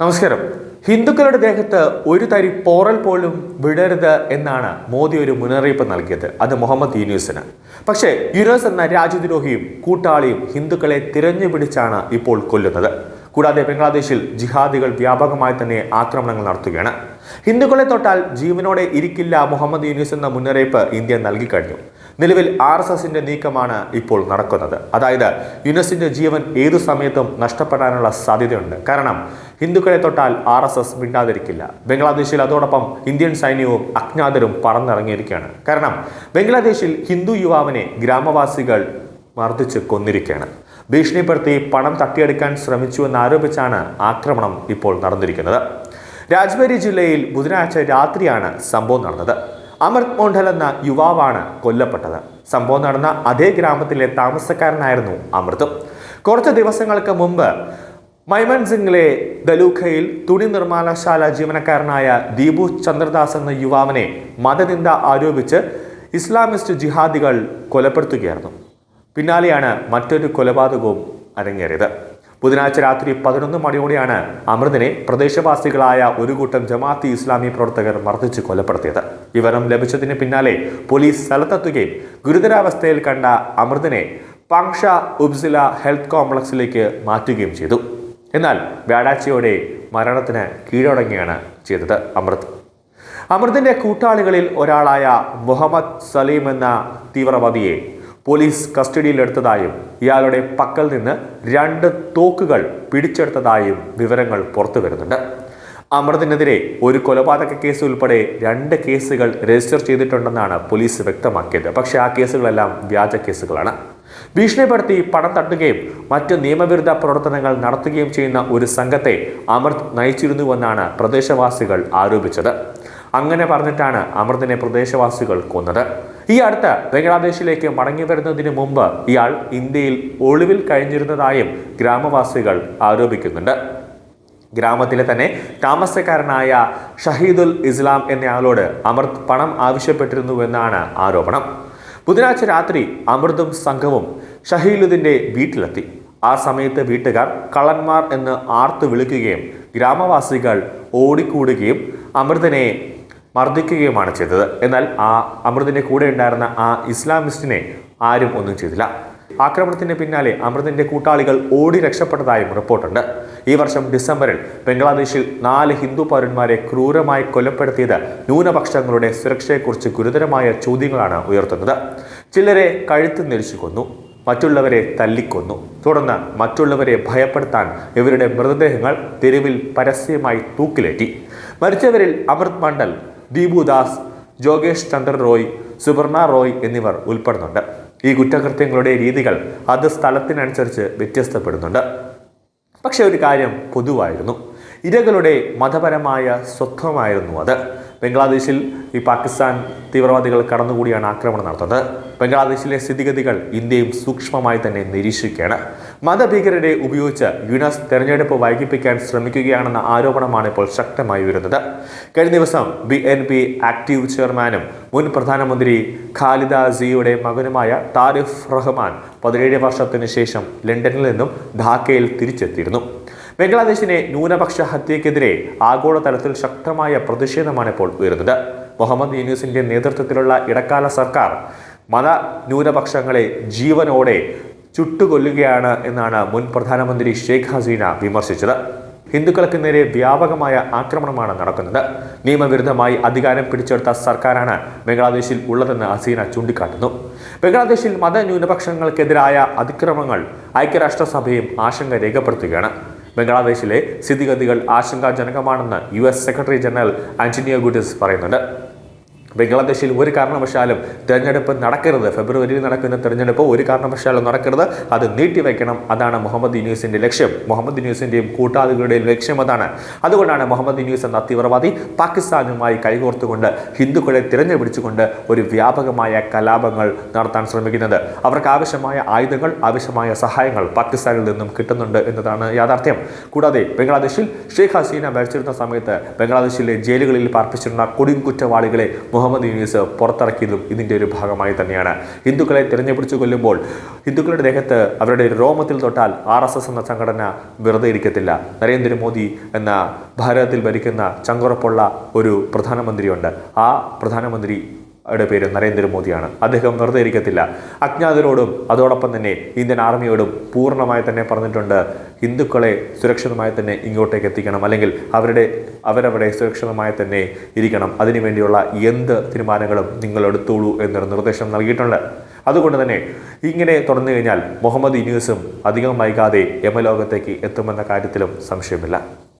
നമസ്കാരം. ഹിന്ദുക്കളുടെ ദേഹത്ത് ഒരു തരി പോറൽ പോലും വിടരുത് എന്നാണ് മോദി ഒരു മുന്നറിയിപ്പ് നൽകിയത്. അത് മുഹമ്മദ് യൂനിസിന് പക്ഷേ യുനൂസ് എന്ന രാജ്യദ്രോഹിയും കൂട്ടാളിയും ഹിന്ദുക്കളെ തിരഞ്ഞു പിടിച്ചാണ് ഇപ്പോൾ കൊല്ലുന്നത്. കൂടാതെ ബംഗ്ലാദേശിൽ ജിഹാദികൾ വ്യാപകമായി തന്നെ ആക്രമണങ്ങൾ നടത്തുകയാണ്. ഹിന്ദുക്കളെ തൊട്ടാൽ ജീവനോടെ ഇരിക്കില്ല മുഹമ്മദ് യൂനിസ് എന്ന മുന്നറിയിപ്പ് ഇന്ത്യ നൽകി കഴിഞ്ഞു. നിലവിൽ ആർ എസ് എസിന്റെ നീക്കമാണ് ഇപ്പോൾ നടക്കുന്നത്. അതായത് യുനസിന്റെ ജീവൻ ഏതു സമയത്തും നഷ്ടപ്പെടാനുള്ള സാധ്യതയുണ്ട്. കാരണം ഹിന്ദുക്കളെ തൊട്ടാൽ ആർ എസ് എസ് മിണ്ടാതിരിക്കില്ല. ബംഗ്ലാദേശിൽ അതോടൊപ്പം ഇന്ത്യൻ സൈന്യവും അജ്ഞാതരും പറന്നിറങ്ങിയിരിക്കുകയാണ്. കാരണം ബംഗ്ലാദേശിൽ ഹിന്ദു യുവാവിനെ ഗ്രാമവാസികൾ മർദ്ദിച്ച് കൊന്നിരിക്കുകയാണ്. ഭീഷണിപ്പെടുത്തി പണം തട്ടിയെടുക്കാൻ ശ്രമിച്ചു എന്നാരോപിച്ചാണ് ആക്രമണം ഇപ്പോൾ നടന്നിരിക്കുന്നത്. രാജ്ബരി ജില്ലയിൽ ബുധനാഴ്ച രാത്രിയാണ് സംഭവം നടന്നത്. അമൃത് മോണ്ടൽ എന്ന യുവാവാണ് കൊല്ലപ്പെട്ടത്. സംഭവം നടന്ന അതേ ഗ്രാമത്തിലെ താമസക്കാരനായിരുന്നു അമൃതും. കുറച്ച് ദിവസങ്ങൾക്ക് മുമ്പ് മൈമൻ സിംഗിലെ ദലൂഖയിൽ തുണി നിർമ്മാണശാല ജീവനക്കാരനായ ദീപു ചന്ദ്രദാസ് എന്ന യുവാവിനെ മതനിന്ദ ആരോപിച്ച് ഇസ്ലാമിസ്റ്റ് ജിഹാദികൾ കൊലപ്പെടുത്തുകയായിരുന്നു. പിന്നാലെയാണ് മറ്റൊരു കൊലപാതകവും അരങ്ങേറിയത്. ബുധനാഴ്ച രാത്രി പതിനൊന്ന് മണിയോടെയാണ് അമൃതിനെ പ്രദേശവാസികളായ ഒരു കൂട്ടം ജമാഅത്തി ഇസ്ലാമി പ്രവർത്തകർ മർദ്ദിച്ച് കൊലപ്പെടുത്തിയത്. വിവരം ലഭിച്ചതിന് പിന്നാലെ പോലീസ് സ്ഥലത്തെത്തുകയും ഗുരുതരാവസ്ഥയിൽ കണ്ട അമൃതിനെ പാങ്ഷ ഉബ്സില ഹെൽത്ത് കോംപ്ലക്സിലേക്ക് മാറ്റുകയും ചെയ്തു. എന്നാൽ വ്യാഴാഴ്ചയോടെ മരണത്തിന് കീഴടങ്ങുകയാണ് ചെയ്തത് അമൃത്. അമൃതിന്റെ കൂട്ടാളികളിൽ ഒരാളായ മുഹമ്മദ് സലീം എന്ന തീവ്രവാദിയെ പോലീസ് കസ്റ്റഡിയിലെടുത്തതായും ഇയാളുടെ പക്കൽ നിന്ന് രണ്ട് തോക്കുകൾ പിടിച്ചെടുത്തതായും വിവരങ്ങൾ പുറത്തു വരുന്നുണ്ട്. അമൃതിനെതിരെ ഒരു കൊലപാതക കേസ് ഉൾപ്പെടെ രണ്ട് കേസുകൾ രജിസ്റ്റർ ചെയ്തിട്ടുണ്ടെന്നാണ് പോലീസ് വ്യക്തമാക്കിയത്. പക്ഷേ ആ കേസുകളെല്ലാം വ്യാജ കേസുകളാണ്. ഭീഷണിപ്പെടുത്തി പണം തട്ടുകയും മറ്റ് നിയമവിരുദ്ധ പ്രവർത്തനങ്ങൾ നടത്തുകയും ചെയ്യുന്ന ഒരു സംഘത്തെ അമൃത് നയിച്ചിരുന്നുവെന്നാണ് പ്രദേശവാസികൾ ആരോപിച്ചത്. അങ്ങനെ പറഞ്ഞിട്ടാണ് അമൃതിനെ പ്രദേശവാസികൾ കൊന്നത്. ഈ അടുത്ത് ബംഗ്ലാദേശിലേക്ക് മടങ്ങി വരുന്നതിന് മുമ്പ് ഇയാൾ ഇന്ത്യയിൽ ഒളിവിൽ കഴിഞ്ഞിരുന്നതായും ഗ്രാമവാസികൾ ആരോപിക്കുന്നുണ്ട്. ഗ്രാമത്തിലെ തന്നെ താമസക്കാരനായ ഷഹീദുൽ ഇസ്ലാം എന്നയാളോട് അമൃത് പണം ആവശ്യപ്പെട്ടിരുന്നുവെന്നാണ് ആരോപണം. ബുധനാഴ്ച രാത്രി അമൃതും സംഘവും ഷഹീലുദിന്റെ വീട്ടിലെത്തി. ആ സമയത്ത് വീട്ടുകാർ കള്ളന്മാർ എന്ന് ആർത്തു വിളിക്കുകയും ഗ്രാമവാസികൾ ഓടിക്കൂടുകയും അമൃതനെ മർദ്ദിക്കുകയുമാണ് ചെയ്തത്. എന്നാൽ ആ അമൃതിന്റെ കൂടെ ഉണ്ടായിരുന്ന ആ ഇസ്ലാമിസ്റ്റിനെ ആരും ഒന്നും ചെയ്തില്ല. ആക്രമണത്തിന് പിന്നാലെ അമൃതിന്റെ കൂട്ടാളികൾ ഓടി രക്ഷപ്പെട്ടതായും റിപ്പോർട്ടുണ്ട്. ഈ വർഷം ഡിസംബറിൽ ബംഗ്ലാദേശിൽ നാല് ഹിന്ദു പൗരന്മാരെ ക്രൂരമായി കൊലപ്പെടുത്തിയത് ന്യൂനപക്ഷങ്ങളുടെ സുരക്ഷയെക്കുറിച്ച് ഗുരുതരമായ ചോദ്യങ്ങളാണ് ഉയർത്തുന്നത്. ചിലരെ കഴുത്ത് നെരിച്ചു കൊന്നു മറ്റുള്ളവരെ തല്ലിക്കൊന്നു. തുടർന്ന് മറ്റുള്ളവരെ ഭയപ്പെടുത്താൻ ഇവരുടെ മൃതദേഹങ്ങൾ തെരുവിൽ പരസ്യമായി തൂക്കിലേറ്റി. മരിച്ചവരിൽ അമൃത് മണ്ഡൽ ദീപുദാസ് ജോഗേഷ് ചന്ദ്ര റോയ് സുബർണ റോയ് എന്നിവർ ഉൾപ്പെടുന്നുണ്ട്. ഈ കുറ്റകൃത്യങ്ങളുടെ രീതികൾ അത് സ്ഥലത്തിനനുസരിച്ച് വ്യത്യസ്തപ്പെടുന്നുണ്ട്. പക്ഷേ ഒരു കാര്യം പൊതുവായിരുന്നു. ഇരകളുടെ മതപരമായ സ്വത്വമായിരുന്നു അത്. ബംഗ്ലാദേശിൽ ഈ പാകിസ്ഥാൻ തീവ്രവാദികൾ കടന്നുകൂടിയാണ് ആക്രമണം നടത്തുന്നത്. ബംഗ്ലാദേശിലെ സ്ഥിതിഗതികൾ ഇന്ത്യയും സൂക്ഷ്മമായി തന്നെ നിരീക്ഷിക്കുകയാണ്. മതഭീകരരെ ഉപയോഗിച്ച് യുനസ് തെരഞ്ഞെടുപ്പ് വൈകിപ്പിക്കാൻ ശ്രമിക്കുകയാണെന്ന ആരോപണമാണ് ഇപ്പോൾ ശക്തമായി വരുന്നത് കഴിഞ്ഞ ദിവസം ബി എൻ പി ആക്റ്റീവ് ചെയർമാനും മുൻ പ്രധാനമന്ത്രി ഖാലിദ സിയുടെ മകനുമായ താരിഫ് റഹ്മാൻ പതിനേഴ് വർഷത്തിന് ശേഷം ലണ്ടനിൽ നിന്നും ധാക്കയിൽ തിരിച്ചെത്തിയിരുന്നു. ബംഗ്ലാദേശിനെ ന്യൂനപക്ഷ ഹത്യക്കെതിരെ ആഗോളതലത്തിൽ ശക്തമായ പ്രതിഷേധമാണ് ഇപ്പോൾ ഉയരുന്നത്. മുഹമ്മദ് യൂനിസിന്റെ നേതൃത്വത്തിലുള്ള ഇടക്കാല സർക്കാർ മത ന്യൂനപക്ഷങ്ങളെ ജീവനോടെ ചുട്ടുകൊല്ലുകയാണ് എന്നാണ് മുൻ പ്രധാനമന്ത്രി ഷെയ്ഖ് ഹസീന വിമർശിച്ചത്. ഹിന്ദുക്കൾക്ക് നേരെ വ്യാപകമായ ആക്രമണമാണ് നടക്കുന്നത്. നിയമവിരുദ്ധമായി അധികാരം പിടിച്ചെടുത്ത സർക്കാരാണ് ബംഗ്ലാദേശിൽ ഉള്ളതെന്ന് ഹസീന ചൂണ്ടിക്കാട്ടുന്നു. ബംഗ്ലാദേശിൽ മത ന്യൂനപക്ഷങ്ങൾക്കെതിരായ അതിക്രമങ്ങൾ ഐക്യരാഷ്ട്രസഭയും ആശങ്ക രേഖപ്പെടുത്തുകയാണ്. ബംഗ്ലാദേശിലെ സ്ഥിതിഗതികൾ ആശങ്കാജനകമാണെന്ന് U S secretary general Antonio Guterres പറയുന്നുണ്ട്. ബംഗ്ലാദേശിൽ ഒരു കാരണവശാലും തെരഞ്ഞെടുപ്പ് നടക്കരുത്. ഫെബ്രുവരിയിൽ നടക്കുന്ന തെരഞ്ഞെടുപ്പ് ഒരു കാരണവശാലും നടക്കരുത്. അത് നീട്ടിവെക്കണം. അതാണ് മുഹമ്മദ് യൂനിസിന്റെ ലക്ഷ്യം. മുഹമ്മദ് യൂനിസിന്റെയും കൂട്ടാളികളുടെയും ലക്ഷ്യം അതാണ്. അതുകൊണ്ടാണ് മുഹമ്മദ് യൂനിസ് എന്ന തീവ്രവാദി പാകിസ്ഥാനുമായി കൈകോർത്തുകൊണ്ട് ഹിന്ദുക്കളെ തിരഞ്ഞു പിടിച്ചുകൊണ്ട് ഒരു വ്യാപകമായ കലാപങ്ങൾ നടത്താൻ ശ്രമിക്കുന്നത്. അവർക്ക് ആവശ്യമായ ആയുധങ്ങൾ ആവശ്യമായ സഹായങ്ങൾ പാകിസ്ഥാനിൽ നിന്നും കിട്ടുന്നുണ്ട് എന്നതാണ് യാഥാർത്ഥ്യം. കൂടാതെ ബംഗ്ലാദേശിൽ ഷെയ്ഖ് ഹസീന ഭരിച്ചിരുന്ന സമയത്ത് ബംഗ്ലാദേശിലെ ജയിലുകളിൽ പാർപ്പിച്ചിരുന്ന കൊടും കുറ്റവാളികളെ മുഹമ്മദ് യൂനിസ് പുറത്തിറക്കിയതും ഇതിന്റെ ഒരു ഭാഗമായി തന്നെയാണ്. ഹിന്ദുക്കളെ തിരഞ്ഞുപിടിച്ചു കൊല്ലുമ്പോൾ ഹിന്ദുക്കളുടെ ദേഹത്ത് അവരുടെ രോമത്തിൽ തൊട്ടാൽ ആർ എസ് എസ് എന്ന സംഘടന വെറുതെ ഇരിക്കത്തില്ല. നരേന്ദ്രമോദി എന്ന ഭാരതത്തിൽ ഭരിക്കുന്ന ചങ്കുറപ്പുള്ള ഒരു പ്രധാനമന്ത്രിയുണ്ട്. ആ പ്രധാനമന്ത്രി യുടെ പേര് നരേന്ദ്രമോദിയാണ്. അദ്ദേഹം വെറുതെ അജ്ഞാതരോടും അതോടൊപ്പം തന്നെ ഇന്ത്യൻ ആർമിയോടും പൂർണമായി തന്നെ പറഞ്ഞിട്ടുണ്ട്. ഹിന്ദുക്കളെ സുരക്ഷിതമായി തന്നെ ഇങ്ങോട്ടേക്ക് എത്തിക്കണം. അല്ലെങ്കിൽ അവരുടെ അവരവിടെ സുരക്ഷിതമായി തന്നെ ഇരിക്കണം. അതിനുവേണ്ടിയുള്ള എന്ത് തീരുമാനങ്ങളും നിങ്ങൾ എടുത്തോളൂ എന്നൊരു നിർദ്ദേശം നൽകിയിട്ടുണ്ട്. അതുകൊണ്ട് തന്നെ ഇങ്ങനെ തുടർന്നു കഴിഞ്ഞാൽ മുഹമ്മദ് യൂനിസും അധികം വൈകാതെ യമലോകത്തേക്ക് എത്തുമെന്ന കാര്യത്തിലും സംശയമില്ല.